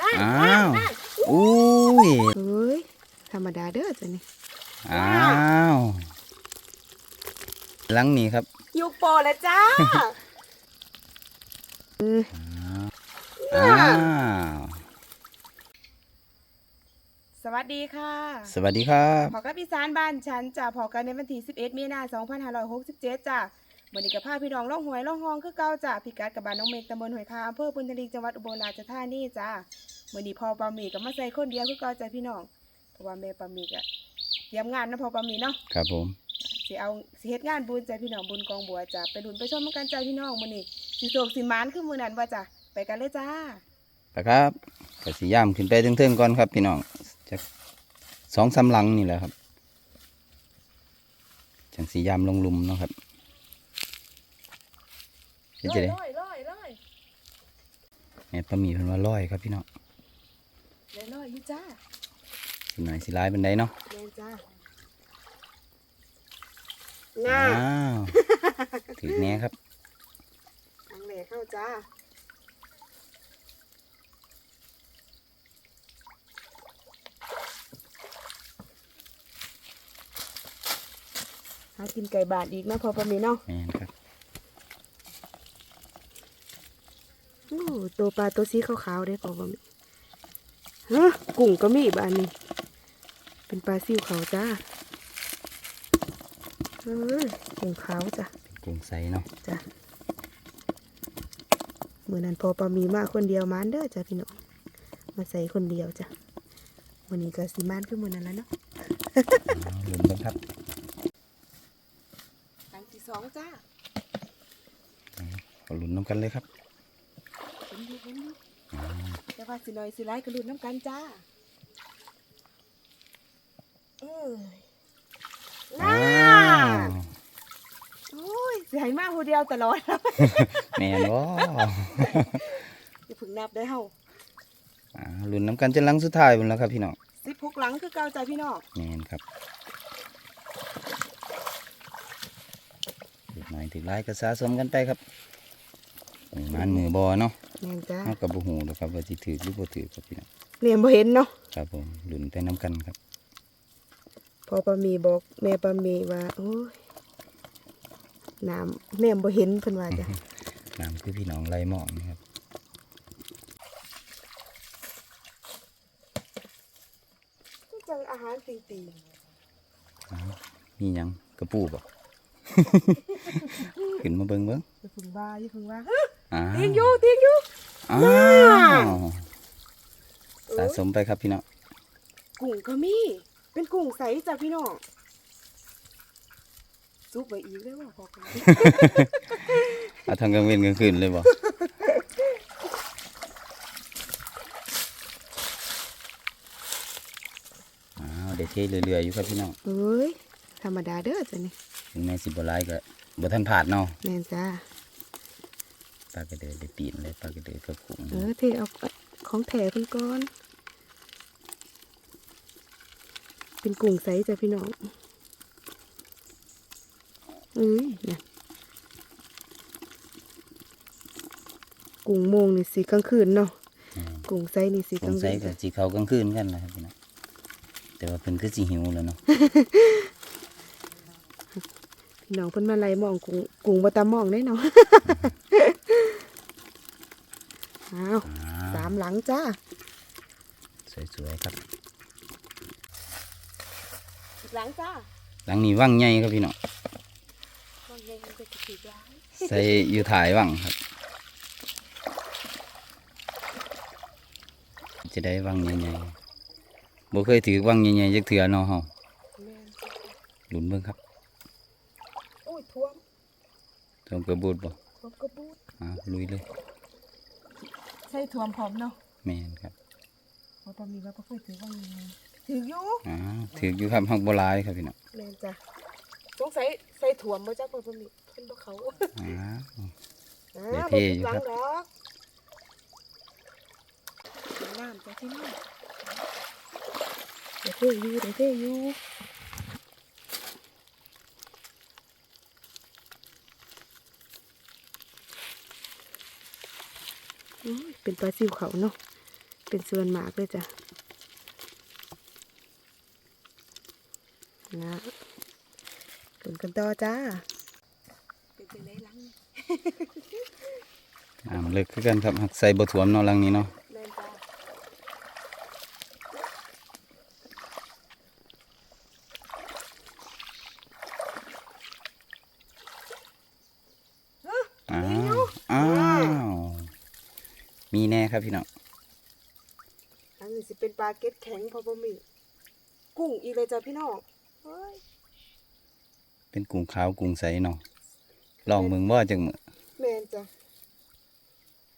นั่นอ้านั่นวนั่นอุ้ยเฮ้ยธรรมดาเด้อจ้ะนี่อ้าวหลังนี้ครับยุกโปรแล้วจ้าอ้าวสวัสดีค่ะ สวัสดีครับพอกับอีสานบ้านฉันจะพอกันในวันที่11มีนา2567จ้ะ วันนี้กับพาพี่น้องล่องหวยล่องฮองคือเก่าจ้ะพิกัดกับบ้านน้องเมกตำบลหอยคาอำเภอพุนทลีจังหวัดอุบลราชธานีจ้ะวันนี้พอปามีกับมาใส่คนเดียวคือเก่าจ้ะพี่น้องเพราะว่าแม่ปามีก็เตรียมงานนะพอปามีเนาะครับผมสิเอาสิเฮ็ดงานบุญจ้ะพี่น้องบุญกองบัวจ้ะไปลุ้นไปชมกันจ้ะพี่น้องมื้อนี้สิโศกสิหมานคือมื้อนั้นว่าจ้ะไปกันเลยจ้าไปครับก็สีย่ามขึ้นไปเทิงๆก่อนครับพี่น้องจากสองสามหลังนี่แหละครับจังสีย่ามลงหลุมเนาะครับ เดี๋ยวจะได้ร้อยร้อยร้อยแม่ปลาหมีเพิ่นว่าร้อยครับพี่น้องร้อยร้อยอยู่จ้าสิหน่อยสิร้ายเป็นไดเนาะแม่นจ้าอ้าง่าวถือแน่ครับทางแหลกเข้าจ้าหากินไก่บาทอีกนะพอประมีเนาะแม่นครับ โอ้ ตัวปลาตัวสีขาวๆได้พอบ่มีฮะกุ้งก็มีบ้านนี้ เป็นปลาซิวขาวจ้าเออกุ้งขาวจ้ะเป็นกุ้งใสเนาะจ้ะเมื่อนั้นพอปลามีมาคนเดียวมานเด้อจ้ะพี่น้องมาใส่คนเดียวจ้ะวันนี้ก็สีมานขึ้นมื่อนั้นแล้วเนาะเอาหลุมเบิ่งครับตังที่สองจ้าขอหลุนน้ำกันเลยครับเห็ นอยู่เห็นอยู่แต่ว่าสิน้อยสิไลายก็ลุ้นน้ำกันจ้าเอ้ยอ้าน่าวโอ้ยสิให้มาผู้เดียวตลอดแม่นบ่อย่าเพึ่งนับได้อเฮาอ่าหลุนน้ำกันจนหลังสุดท้ายบนแล้วครับพี่น้องสิบหกหลังคือเก่าจ้าพี่น้องแม่นครับอีกหน่อยถึงไล่ก็สะสมกันไปครับ มือมันมือบอเนาะแม่นจ้าเอากับบุหูหรอกครับว่าสิถือหรือบ่ถือครับพี่น้องเรียนบ่เห็นเนาะครับผมหลุนไปน้ำกันครับ พอปลามีบอกแม่ปลามีว่าโอ้ยน้ำแม่บ่เห็นเพิ่นว่าจ้ะน้ำคือพี่น้องไรหมองนะครับคือจังอาหารตีตีอ้าวมีหยังกระปูบ่ขึ้นมาเบิ่งเบิ่งอย่าเพึ่งว่าอย่าเพึ่งว่า อ้าวเตียงอยู่เตียงอยู่อ้าวสะสมไปครับพี่น้องกุ้งก็มี เป็นกุ้งใสจ้ะพี่น้องซุปไว้อีกได้ว่าพอกันเอาทางกลางเว้นกลางคืนเลยบ่อ้าวเดี๋ยวเทเรื่อยๆอยู่ครับพี่น้องเอ้ย ธรรมดาเด้อจ้ะนี่ถึงแม้สิบ่หลายก็บ่ทันผ่านเนาะแม่นจ้าป ลากระเดือได้ปีนเลยปลากระเดือกับกุ้งเออเทเอาของแถเพิ่นก่อน เป็นกุ้งใสจ้ะพี่น้องเอ้ยนะกุ้งโมงนี่สีกลางคืนเนาะอืมกุ้งใสนี่สีกสลางงสัคืยนก็จ้ะสิเข้ากลางคืนกันแหละครับพี่น้องแต่ว่าเพิ่นคือสิหิวแล้วเนาะพี่น้องเพิ่นมาไล่มองกุ้งกุ้งบ่ตามมองได้เนาะ อ้าวอ่าสามหลังจ้า สวยๆครับ หลังจ้า หลังนี้ว่างใหญ่ครับพี่น้องบางอย่างมันจะถือร้ายใส่อยู่ถ่ายว่างครับ จะได้ว่างใหญ่ๆบ่เคยถือว่างใหญ่ๆจักเทื่อเนาะเฮาแม่นจ้ะหลุนเบิ่งครับโอ้ยท่วมตรงกระบูดบ่ท่วมกระบูดอ่าลุยเลย ใส่ท่วมพร้อมเนาะแม่นครับเพราะตอนนี้ว่าก็เคยถือว่ายังไงถืออยู่อ่าถืออยู่ครับฮักบ่หลายครับพี่น้องแม่นจ้ะสงสัยใส่ถ่วมมาจ้ะเพราะตอนนี้เป็นพวกเขาอ่าอ่าเดี๋ยวเทอยู่หลัครับงดอกน้ำจ้ะที่นี่เดี๋ยวเท่อยู่เดี๋ยวเท่อยู่ เป็นปลาซิวเขาเนาะเป็นส่วนมากเลยจ้ะนะตุนกันต่อจ้าเป็นจังไดหลังอ่ามันเลิกขึ้นกันครับหักใส่บทถวมเนาะหลังนี้เนาะ แม่นจ้า อ้าวอ้าวมีแน่ ครับพี่น้องอันนี้สิเป็นปลาเก็ดแข็งพอบ่มีกุ้งอีกเลยจ้ะพี่น้องเฮ้ยเป็นกุ้งขาวกุ้งใสเนาะลองเมืองว่าจังมือแม่นจ้ะ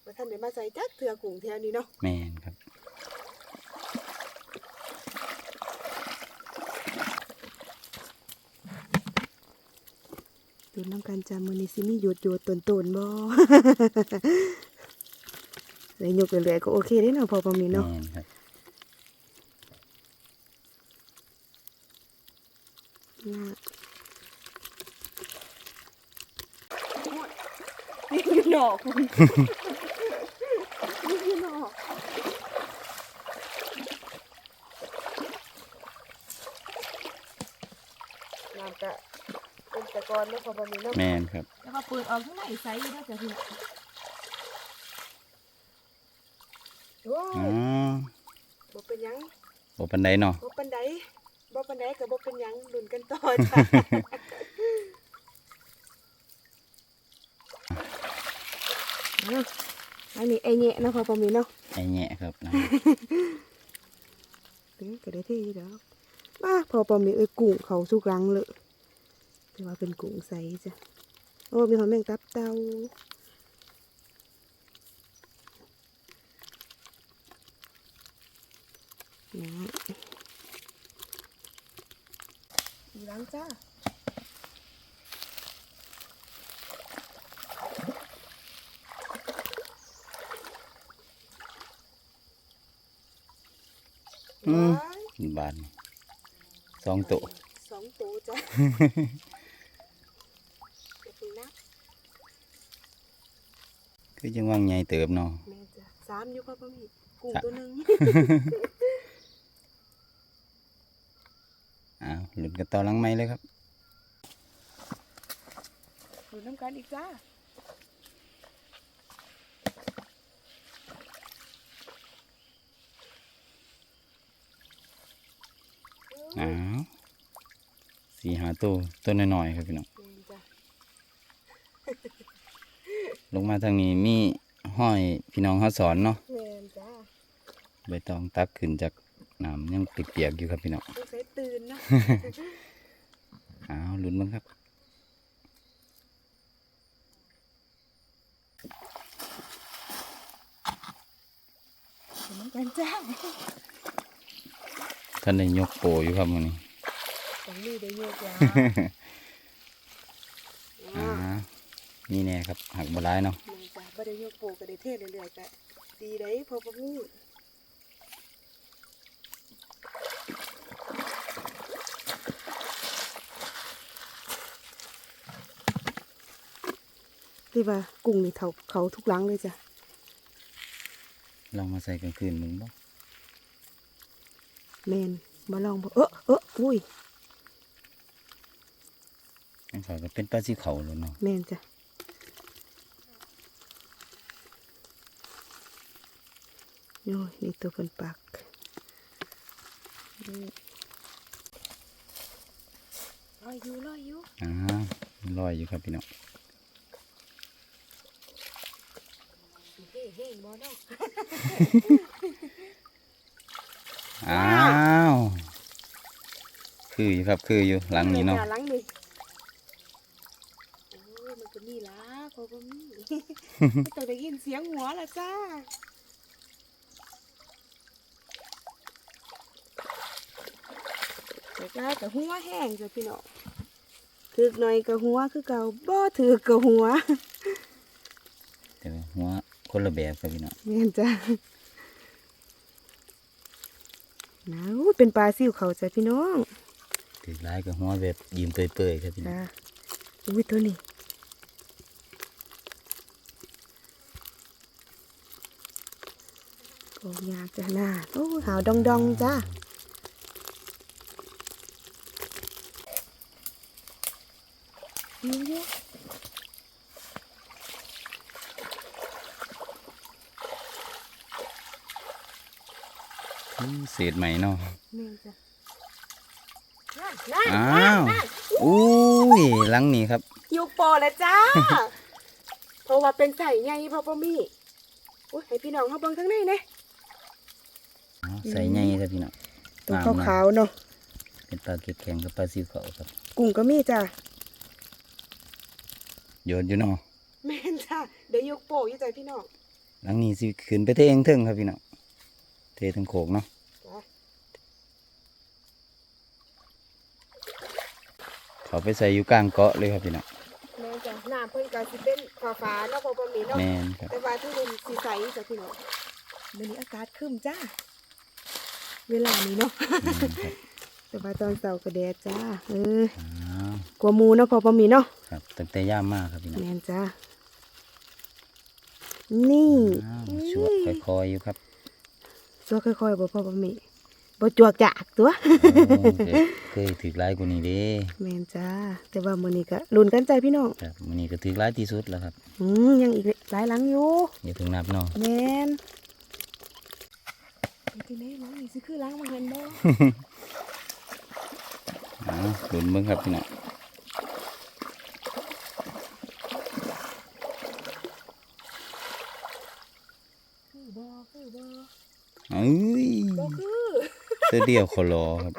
ว่าท่านได้มาใส่จักเถื่อกุ้งแถวนี้เนาะแม่นครับดูน้ำกันจ้ะมื้อนี้สิมีหยดหยดตนตนๆบ่ เลยยกเรื่อยๆก็โอเคเด้เนาะพอบ่มีเนาะแม่นครับน่านี่คือหนอกคุณนี่คือหนอกน้ำกะเป็นตะกอนเนาะพอบ่มีเนาะแม่นครับ แล้วมาเปิดออกข้างในใสอยู่นะจ้ะพี่ โอ้อ๋ยอบ่เป็นหยังบ่ปันไดเนาะบ่ปานใดบ่ปานใดก็บ่เป็นหยังดุนกันต่อจ้ะอ้าวอันนี้ไอ้แหนะเนาะพอบ่มีเนาะไอ้แหน่ครับนะเด้ก็ได้ที่แล้วมาพอปอมีเอ้ยกุ้งเขาสุกรังเลยแต่ว่าเป็นกุ้งใสจ้ะโอ้มีหอมแมงตับเต้า นะอีหลังจ้าอืมว้ายบานสองตัวสองตัวจ้ะเดี๋ยวไปนับคือจังว่างใหญ่เติบเนาะแม่จ้ะสามอยู่พ่อปอมีกุ้งตัวหนึ่ง อ้าว หลุดกันต่อหลังไม้เลยครับดูน้ำกันอีกจ้าอ้าวสี่หาตัวตัวน้อยๆครับพี่น้องแม่จ้ะลงมาทางนี้มีห้อยพี่น้องเขาสอนเนาะแม่จ้ะใบตองตักขึ้นจากน้ำยังเปียกๆอยู่ครับพี่น้องต้องใช้ตื่น เนาะอ้าวลุ้นบ้างครับดูน้ำกันจ้าท่านได้ยกโปอยู่ครับวันนี้ต้องมีได้โยกยาอ้าวนี่แน่ครับหักบร้ายเนาะแม่จ้ะบ่ได้โยกโปก็ได้เทศเรื่อยๆก็ดีได้พอปะมี ที่ว่ากุ้งนี่เขาเขาทุกหลังเลยจ้ะลองมาใส่กลางคืนมึงบ่แมนมาลองบ่เออเอออุ้ยอันเขาก็เป็นปลาสีเขาแล้วเนาะแมนจ้ะโอ้ยนี่ตัวคนปากลอยอยู่ลอยอยู่อ้าวลอยอยู่ครับพี่น้อง เฮ้เฮ้บ่เนาะ อ้าว คืออยู่ครับคืออยู่หลังนี้เนาะหลังนี่โอ้ยมันก็มีล่ะพอบ่มีต้องได้ยินเสียงหัวละจ้าแต่ก็แต่หัวแห้งจ้ะพี่น้องถึกหน่อยก็หัวคือเก่าบ่ถึกก็หัวแต่ว่าหัว คนละแบบครับพี่น้องแม่นจ้ะน้าวเป็นปลาซิวเขาจ้ะพี่น้องถือร้ายกับหัวแบบยิ้มเปื่อยๆครับพี่น้องจ้ะอุ้ยตัวนี้โอ้ยากจ้ะหน้าโอ้หาวดองดองๆจ้า เยอะ อืมเศษใหม่เนาะๆแม่นจ้ะนั่นอ้าวอุ้ยหลังนี้ครับยูโปแล้วจ้า เพราะว่าเป็นใส่ไงพ่อพ่อมี่อุ้ยให้พี่น้องเขาเบิ่งข้างในเนี่ยเอาใส่ใหญ่ครับพี่น้องตัวงามมากขาวๆเนาะเป็นปลาเก็บแข็งกับปลาซิวเขาครับ กุ้งก็มีจ้ะโยนอยู่เนาะแม่นจ้ะเดี๋ยวยูโปอยู่ใจพี่น้องหลังนี้สิขึ้นไปเทเองเทิงครับพี่น้องเททั้งโขกเนาะ จ้ะ เขาไปใส่อยู่กลางเกาะเลยครับพี่น้องแม่นจ้ะน้ำเพิ่นก็สิเป็นฟ้าๆเนาะพ่อพ่อมี่เนาะแม่นครับแต่ว่าทุกคนสีใสจ้ะพี่น้องมื้อนี้อากาศครึ้มจ้าเวลานี้เนาะแม่นครับแต่ว่าตอนเสาร์ก็แดดจ้าเอออ้าวกลัวหมูเนาะพ่อพ่อมี่เนาะครับตั้งแต่ย่ามมากครับพี่น้องแม่นจ้านี่อ้าวชวดค่อยๆอยู่ครับ ตัวค่อยๆบ่พ่อพ่อมี่ บ่จวกจากตัวโอ้เคยเคยถือร้ายกว่านี้เด้แม่นจ้าแต่ว่ามื้อนี้ก็ลุ้นกันใจพี่น้องครับมันนี้ก็ถือร้ายที่สุดแล้วครับอืมยังอีกหลายหลังอยู่อย่าเพิ่งนับเนาะแม่นที่ไหนหลังนี่สิคือหลังมาเห็นบ่อ้าวหลุนเบิ่งครับพี่น้องคือบ่คือบ่เอ้ยบ่คือ เสื้อเดียวขอรอครับ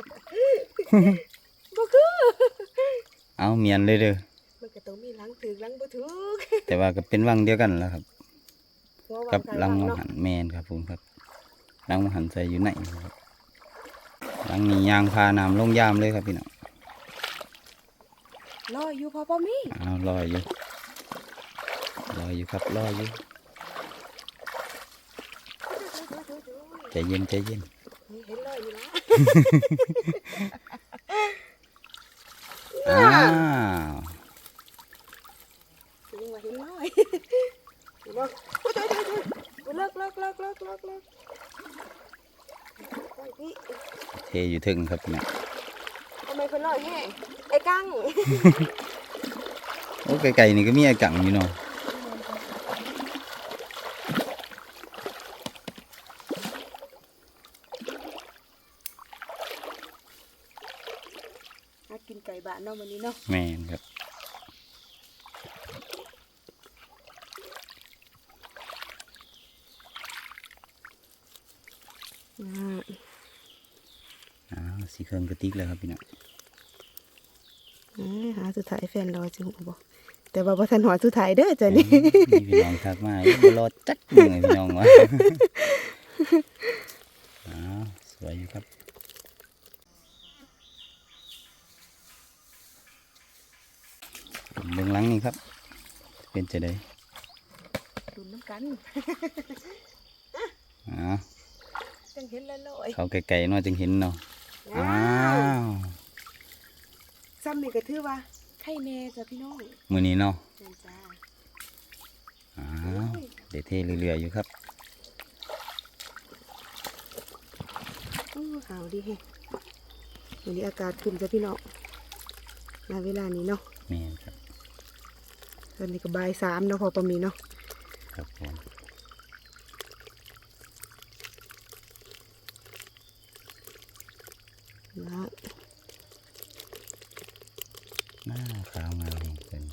บ่คือ เอาเมียนเลยเด้อ มันก็ต้องมีหลังถึกหลังบ่ถึกแต่ว่าก็เป็นวังเดียวกันแล้วครับ หัววากับงกลางลังมเนาะหันแมนครับผมครับลังมหันใส่อยู่ไหนครับลังนี้ยางพาน้ำลงยามเลยครับพี่น้องรออยู่พ่อพ่อมี่เอารออยู่รออยู่ครับรออยู่ใจเย็นใจเย็นนี่ เห็นรอยอยู่นะอ้าวยังว่าเห็นรอยเห็นบ่โอ้ยๆๆๆเลิกเลิกเลิกเลิกเลิกเลิกโอ้ยพี่เทอยู่ถึงครับพี่น้องทำไมเพิ่นรอยแห้งไอ้กั้งโอ้ไก่ๆนี่ก็มีไอ้กังอยู่เนาะ หากินไก่บ้านเนาะมื้อนี้เนาะ แม่นครับอ่าอ้าวสีเครื่องกระติกแล้วครับพี่น้องอ่าหาสุดท้ายแฟนรอจังบ่แต่ว่าบ่ทันหอดสุดท้ายเด้อจ้ะนี่มีพี่น้องทักมาอยู่บ่รอจักเบิ่งให้พี่น้องวะอ้าวสวยอยู่ครับเบื้องหลังนี่ครับ เป็น จะได้ดุนน้ำกันอ้าวจังเห็นแล้วลอยเขาไกลๆเนาะจึงเห็นเนาะอ้าวซ้ำนี่ก็ถือว่าไข่แน่จ้ะพี่น้องมือนี้เนาะแม่นจ้าอ้าวเดี๋ยวเทเรื่อยๆอยู่ครับอู้หาวดีแฮะวันนี้อากาศครึ้มจ้ะพี่น้องณเวลานี้เนาะแม่นครับต อนนี้ก็บ่ายสามเนาะพอประมีเนาะครับผมนะหน้าขาวงามเองเป็น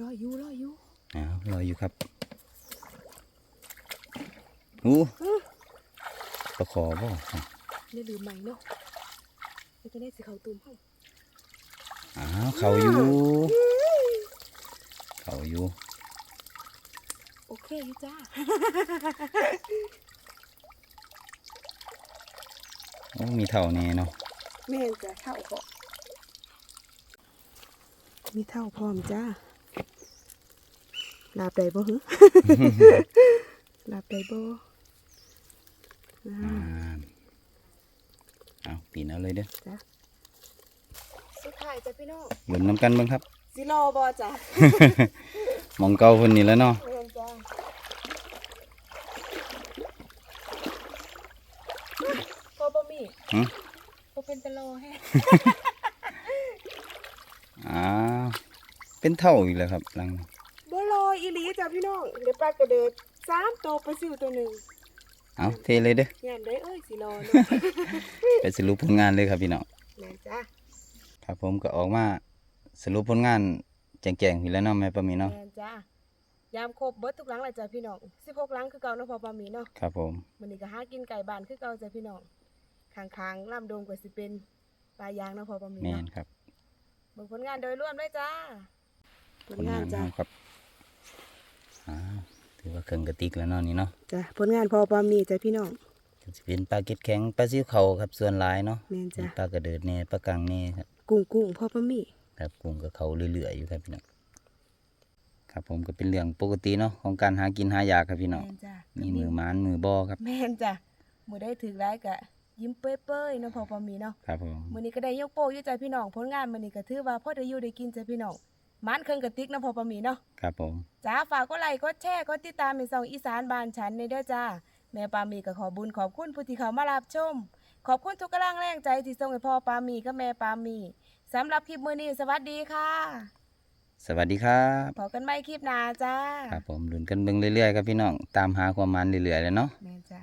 รออยู่รออยู่อ้าวรออยู่ครับอู้ประคอบ่ได้ลืมใหม่เนาะแล้วจะได้สิเขาตูมเข้า อ้าวเขาอยู่ เขาอยู่ โอเคอยู่จ้า โอ้มีเท่านี้เนาะแม่นจ้ะเท่าพอมีเท่าพร้อมจ้าลาบใดบ่ฮึลาบใดบ่อ่าอ่าเอาปีนเอาเลยเด้อจ้ะ ถ่ายจ้ะพี่น้องหมุนน้ำกันบ้างครับสิรอบอจ้ะมองเก่าคนนี้แล้วเนาะเพอบะมี่หึพอเป็นตะโลแฮะอ้าเป็นเท่าอีกแล้วครับลังบ่รออีลีจ้ะพี่น้องเดี๋ยวปลากระเดิดสามตัวไปสิวตัวหนึ่งเอาเทเลยเด้องานได้เอ้ยสิรอเนาะ ไปสรุปผลงานเลยครับพี่น้อง แม่นจ้ะ ครับผมก็ออกมาสรุปผลงานแจงๆพี่แล้วเนาะแม่ปามีเนาะแม่นจ้ะยามครบเบิดทุกหลังเลยจ้ะพี่น้อง16หลังคือเก่าเนาะพอปลาหมีเนาะครับผมมื้อนี้ก็หากินไก่บ้านคือเก่าจ้ะพี่น้องข้างๆลำโดงก็สิเป็นปลายางเนาะพอปลาหมีแม่นเนาะครับเบิ่งผลงานโดยรวมเลยจ้าผผลลานนงางจ้ะเฮาครับอ้าวถือว่าเครื่องกระติกแล้วเนาะนี่เนาะจ้ะผลงานพอปลาหมีจ้ะพี่น้องก็สิเป็นปลาเก็ดแข็งปลาซิวเขาครับส่วนหลายเนาะแม่นจ้ะ มีปลากระเดิดแน่ปลากังแน่ครับ กุ้งกุ้งพอปลาหมีครับกุ้งกับเขาเรื่อยๆอยู่ครับพี่น้องครับผมก็เป็นเรื่องปกติเนาะของการหากินหายากครับพี่น้องแม่นจ้ะมีมือหมานมือบ่ครับ แม่นจ้ะมื้อได้ถึงร้ายกะยิ้มเป้ยๆเนาะพอปลาหมีเนาะครับผมมื้อนี้ก็ได้ยกโป้อยู่จ้ะพี่น้องผลงานมื้อนี้ก็ถือว่าพอได้อยู่ได้กินจ้ะพี่น้องมันเครื่องกระติกเนาะพอปลาหมีเนาะครับผมจ้าฝากกดไลค์กดแชร์กดติดตามในช่องอีสานบ้านฉันในเด้อจ้าแม่ปามีก็ขอบุญขอบคุณผู้ที่เขามารับชม ขอบคุณทุกกำลังแรงใจที่ส่งให้พ่อปามีกับแม่ปามีสำหรับคลิปมื้อนี้สวัสดีค่ะสวัสดีครับพบกันใหม่คลิปหน้าจ้า ครับผมลุ้นกันเบิ่งเรื่อยๆครับพี่น้อง ตามหาความมันเรื่อยๆเลยเนาะแม่นจ้า